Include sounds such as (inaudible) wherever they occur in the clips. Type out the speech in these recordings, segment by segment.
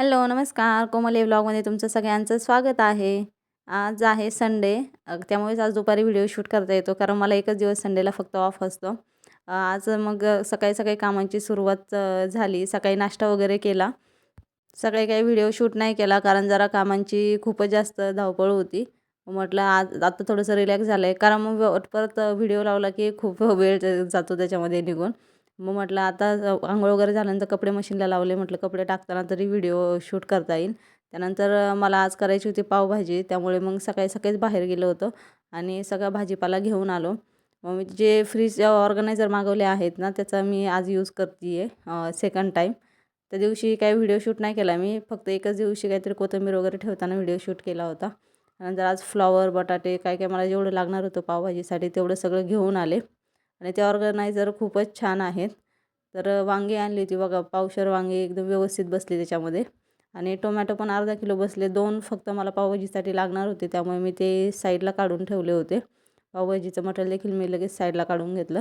Hello नमस्कार. कोमले ब्लॉगमध्ये तुमचं सगळ्यांचं स्वागत आहे. आज आहे संडे. त्यामुळेच आज दुपारी व्हिडिओ शूट करता येतो कारण मला एकच दिवस संडेला फक्त ऑफ असतो. आज मग सकाळी सकाळी कामांची सुरुवात झाली. सकाळी नाश्ता वगैरे केला. सकाळी काही व्हिडिओ शूट नाही केला कारण जरा कामांची खूपच जास्त धावपळ होती. म्हटलं आज आता थोडंसं रिलॅक्स झालं आहे कारण मग परत व्हिडिओ लावला की खूप वेळ जातो त्याच्यामध्ये निघून. मग म्हटलं आता आंघोळ वगैरे झाल्यानंतर कपडे मशीनला लावले म्हटलं कपडे टाकताना तरी व्हिडिओ शूट करता येईल. त्यानंतर मला आज करायची होती पावभाजी त्यामुळे मग सकाळी सकाळीच बाहेर गेलो होतो आणि सगळा भाजीपाला घेऊन आलो. मग मी जे फ्रीज ऑर्गनायझर मागवले आहेत ना त्याचा मी आज यूज करते आहे सेकंड टाईम त्या दिवशी काही व्हिडिओ शूट नाही केला मी फक्त एकच दिवशी काहीतरी कोथिंबीर वगैरे ठेवताना व्हिडिओ शूट केला होता. नंतर आज फ्लॉवर बटाटे काय काय मला जेवढं लागणार होतं पावभाजीसाठी तेवढं सगळं घेऊन आले. आणि ते ऑर्गनायझर खूपच छान आहेत. तर वांगी आणली होती बघा पावशर वांगी एकदम व्यवस्थित बसली त्याच्यामध्ये. आणि टोमॅटो पण अर्धा किलो बसले दोन फक्त मला पावभाजीसाठी लागणार होते त्यामुळे मी ते साईडला काढून ठेवले होते. पावभाजीचं मटेरियल देखील मी लगेच साईडला काढून घेतलं.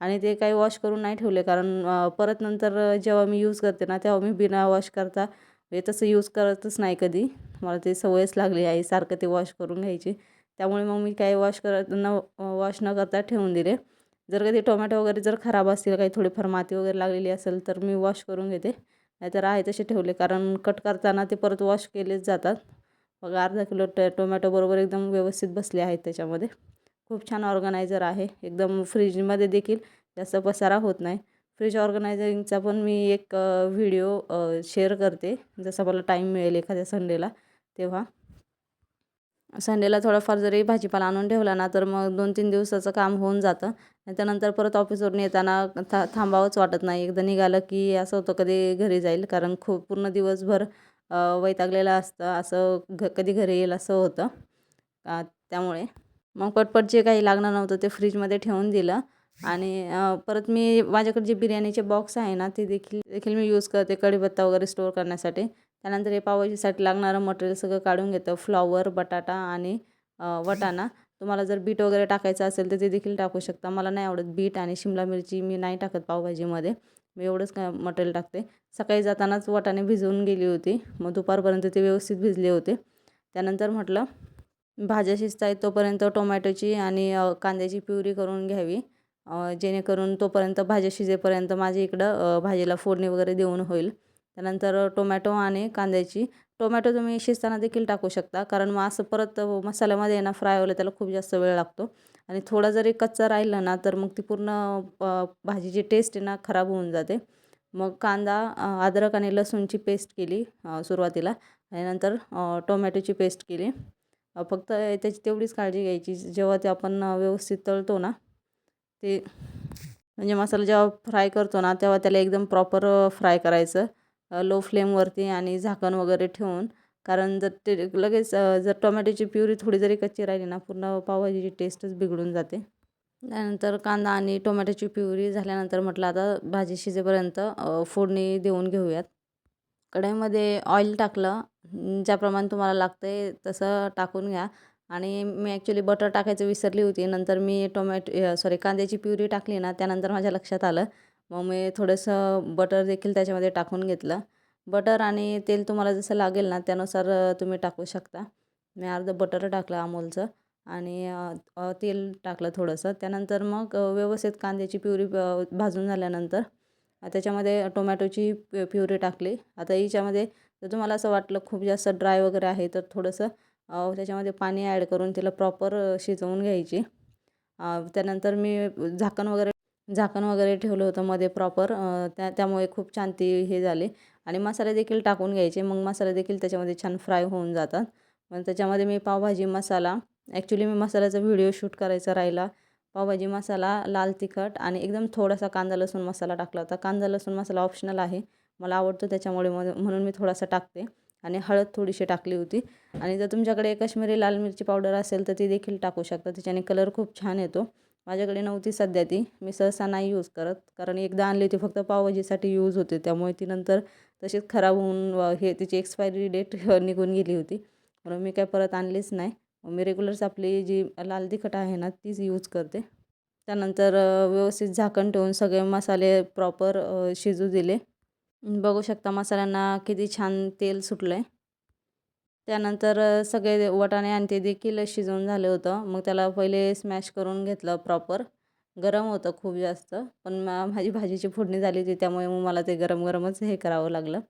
आणि ते काही वॉश करून नाही ठेवले कारण परत नंतर जेव्हा मी यूज करते ना तेव्हा मी बिना वॉश करता हे तसं यूज करतच नाही कधी. मला ते सवयच लागली आहे सारखं ते वॉश करून घ्यायची. त्यामुळे मग मी काही वॉश करत न वॉश न करता ठेवून दिले. जर कधी टोमॅटो वगैरे जर खराब असतील काही थोडीफार माती वगैरे लागलेली असेल तर मी वॉश करून घेते. नाहीतर आहे तसे ठेवले कारण कट करताना ते परत वॉश केलेच जातात. मग अर्धा किलो ट टोमॅटो बरोबर एकदम व्यवस्थित बसले आहेत त्याच्यामध्ये. खूप छान ऑर्गनायझर आहे. एकदम फ्रीजमध्ये देखील जास्त पसारा होत नाही. फ्रीज ऑर्गनायझिंगचा पण मी एक व्हिडिओ शेअर करते. जसा मला टाईम मिळेल एखाद्या संडेला तेव्हा. संडेला थोडाफार जरी भाजीपाला आणून ठेवला ना तर मग दोन तीन दिवसाचं काम होऊन जातं. त्यानंतर परत ऑफिसवरून येताना था थांबावंच वाटत नाही. एकदा निघालं की असं होतं कधी घरी जाईल कारण खूप पूर्ण दिवसभर वैतागलेलं असतं. असं घ कधी घरी येईल असं होतं. त्यामुळे. मग पटपट जे काही लागणार नव्हतं ते फ्रीजमध्ये ठेवून दिलं. आणि परत मी माझ्याकडे जे बिर्याणीचे बॉक्स आहे ना ते देखील देखील मी यूज करते कढीपत्ता वगैरे स्टोअर करण्यासाठी. त्यानंतर हे पावभाजीसाठी लागणारं मटेरियल सगळं काढून घेतं. फ्लॉवर बटाटा आणि वटाणा. तुम्हाला जर बीट वगैरे टाकायचं असेल तर ते देखील टाकू शकता. मला नाही आवडत बीट आणि शिमला मिरची मी नाही टाकत पावभाजीमध्ये. मी एवढंच काय मटेरियल टाकते. सकाळी जातानाच वटाणे भिजवून गेली होती. मग दुपारपर्यंत ते व्यवस्थित भिजले होते. त्यानंतर म्हटलं भाज्या शिजता आहेत तोपर्यंत टोमॅटोची आणि कांद्याची प्युरी करून घ्यावी. जेणेकरून तोपर्यंत भाज्या शिजेपर्यंत माझ्या इकडं भाजीला फोडणी वगैरे देऊन होईल. त्यानंतर टोमॅटो आणि कांद्याची. टोमॅटो तुम्ही शिजताना देखील टाकू शकता कारण मग असं परत मसाल्यामध्ये ना फ्राय व्हायला त्याला खूप जास्त वेळ लागतो. आणि थोडा जरी कच्चा राहिला ना तर मग ती पूर्ण भाजीची टेस्ट आहे ना खराब होऊन जाते. मग कांदा अद्रक आणि लसूणची पेस्ट केली सुरुवातीला. आणि नंतर टोमॅटोची पेस्ट केली. फक्त त्याची तेवढीच काळजी घ्यायची. जेव्हा ते आपण व्यवस्थित तळतो ना ते म्हणजे मसाला जेव्हा फ्राय करतो ना तेव्हा त्याला एकदम प्रॉपर फ्राय करायचं. लो फ्लेमवरती आणि झाकण वगैरे ठेवून कारण जर ते लगेच जर टोमॅटोची प्युरी थोडी जरी कच्ची राहिली ना पूर्ण पावभाजीची टेस्टच बिघडून जाते. त्यानंतर कांदा आणि टोमॅटोची प्युरी झाल्यानंतर म्हटलं आता भाजी शिजेपर्यंत फोडणी देऊन घेऊयात. कढईमध्ये ऑइल टाकलं ज्याप्रमाणे तुम्हाला लागतं आहे तसं टाकून घ्या. आणि मी ॲक्च्युली बटर टाकायचं विसरली होती नंतर मी टोमॅटो सॉरी कांद्याची प्युरी टाकली ना त्यानंतर माझ्या लक्षात आलं मग मी थोडंसं बटर देखील त्याच्यामध्ये टाकून घेतलं. बटर आणि तेल तुम्हाला जसं लागेल ना त्यानुसार तुम्ही टाकू शकता. मी अर्धं बटर टाकलं अमूलचं आणि तेल टाकलं थोडंसं. त्यानंतर मग व्यवस्थित कांद्याची प्युरी भाजून झाल्यानंतर त्याच्यामध्ये टोमॅटोची प्यु प्युरी टाकली. आता हिच्यामध्ये जर तुम्हाला असं वाटलं खूप जास्त ड्राय वगैरे आहे तर थोडंसं त्याच्यामध्ये पाणी ॲड करून तिला प्रॉपर शिजवून घ्यायची. त्यानंतर मी झाकण वगैरे झाकण वगैरे ठेवलं होतं मध्ये प्रॉपर त्या त्यामुळे खूप छान ती हे झाले. आणि मसाले देखील टाकून घ्यायचे. मग मसाले देखील त्याच्यामध्ये छान फ्राय होऊन जातात. मग त्याच्यामध्ये मी पावभाजी मसाला ॲक्च्युली मी मसाल्याचा व्हिडिओ शूट करायचा राहिला. पावभाजी मसाला लाल तिखट आणि एकदम थोडासा कांदा लसूण मसाला टाकला होता. कांदा लसूण मसाला ऑप्शनल आहे. मला आवडतो त्याच्यामुळे मग म्हणून मी थोडासा टाकते. आणि हळद थोडीशी टाकली होती. आणि जर तुमच्याकडे काश्मीरी लाल मिरची पावडर असेल तर ती देखील टाकू शकता. त्याच्याने कलर खूप छान येतो. माझ्याकडे नव्हती सध्या ती. मी सहसा नाही यूज करत. कारण एकदा आणली होती फक्त पावभाजीसाठी यूज होते. त्यामुळे ती नंतर तशीच खराब होऊन हे तिची एक्सपायरी डेट (laughs) निघून गेली होती. म्हणून मी काय परत आणलीच नाही. मी रेग्युलर्स आपली जी लाल तिखट आहे ना तीच यूज करते. त्यानंतर व्यवस्थित झाकण ठेवून सगळे मसाले प्रॉपर शिजू दिले. बघू शकता मसाल्यांना किती छान तेल सुटलं आहे त्यानंतर सगळे वटाणे आणि ते देखील शिजवून झालं होतं. मग त्याला पहिले स्मॅश करून घेतलं प्रॉपर गरम होतं खूप जास्त पण मा माझी भाजीची फोडणी झाली होती त्यामुळे मग मला ते गरम गरमच हे करावं लागलं.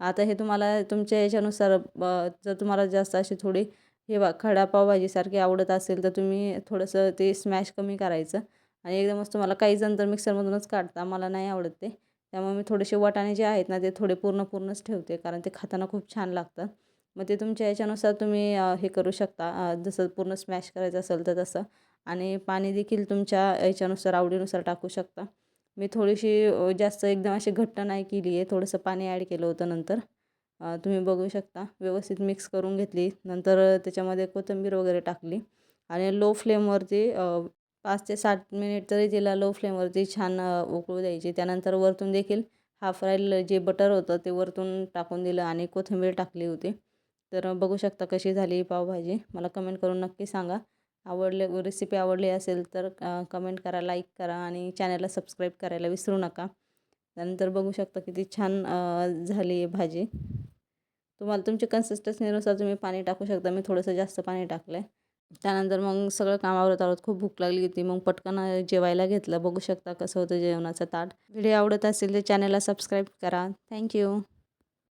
आता हे तुम्हाला तुमच्या याच्यानुसार ब जर तुम्हाला जास्त अशी थोडी हे बा खडा पावभाजीसारखी आवडत असेल तर तुम्ही थोडंसं ते स्मॅश कमी करायचं. आणि एकदमच तुम्हाला काही जण तर मिक्सरमधूनच काढता मला नाही आवडत ते. त्यामुळे मी थोडेसे वाटाणे जे आहेत ना ते थोडे पूर्ण पूर्णच ठेवते कारण ते खाताना खूप छान लागतं. मग ते तुमच्या याच्यानुसार तुम्ही हे करू शकता. जसं पूर्ण स्मॅश करायचं असेल तर तसं. आणि पाणी देखील तुमच्या याच्यानुसार आवडीनुसार टाकू शकता. मी थोडीशी जास्त एकदम अशी घट्ट नाही केली आहे. थोडंसं पाणी ॲड केलं होतं नंतर. तुम्ही बघू शकता. व्यवस्थित मिक्स करून घेतली. नंतर त्याच्यामध्ये कोथिंबीर वगैरे टाकली. आणि लो फ्लेमवरती पाच ते सात मिनिट तरी तिला लो फ्लेमवरती छान उकळू द्यायची. त्यानंतर वरतून देखील हाफ फ्रायल जे बटर होतं ते वरतून टाकून दिलं आणि कोथिंबीर टाकली होती. तर बघू शकता कशी झाली पावभाजी. मला कमेंट करून नक्की सांगा. आवडले रेसिपी आवडली असेल तर कमेंट करा लाईक करा आणि चॅनलला सबस्क्राईब करायला विसरू नका. त्यानंतर बघू शकता किती छान झाली आहे भाजी. तुम्हाला तुमच्या कन्सिस्टन्सीनुसार तुम्ही पाणी टाकू शकता. मी थोडंसं जास्त पाणी टाकलं आहे त्यानंतर मग सगळं कामावर आवरत खूप भूक लागली होती. मग पटकन जेवायला घेतलं. बघू शकता कसं होतं जेवणाचं ताट. व्हिडिओ आवडत असेल तर चॅनलला सबस्क्राईब करा. थँक्यू